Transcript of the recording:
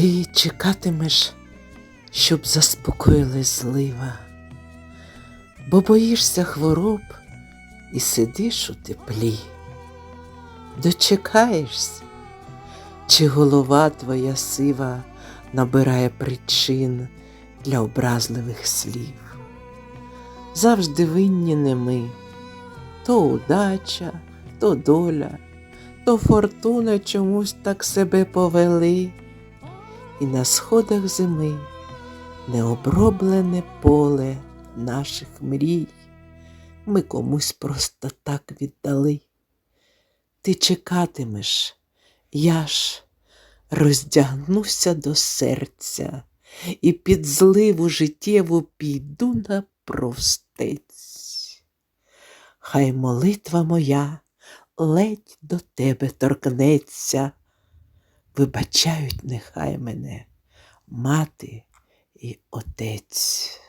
Ти чекатимеш, щоб заспокоїлась злива, бо боїшся хвороб і сидиш у теплі. Дочекаєшся, чи голова твоя сива набирає причин для образливих слів. Завжди винні не ми, то удача, то доля, то фортуна чомусь так себе повели, і на сходах зими необроблене поле наших мрій ми комусь просто так віддали. Ти чекатимеш, я ж роздягнуся до серця і під зливу життєву піду на простець. Хай молитва моя ледь до тебе торкнеться, вибачають нехай мене мати і отець.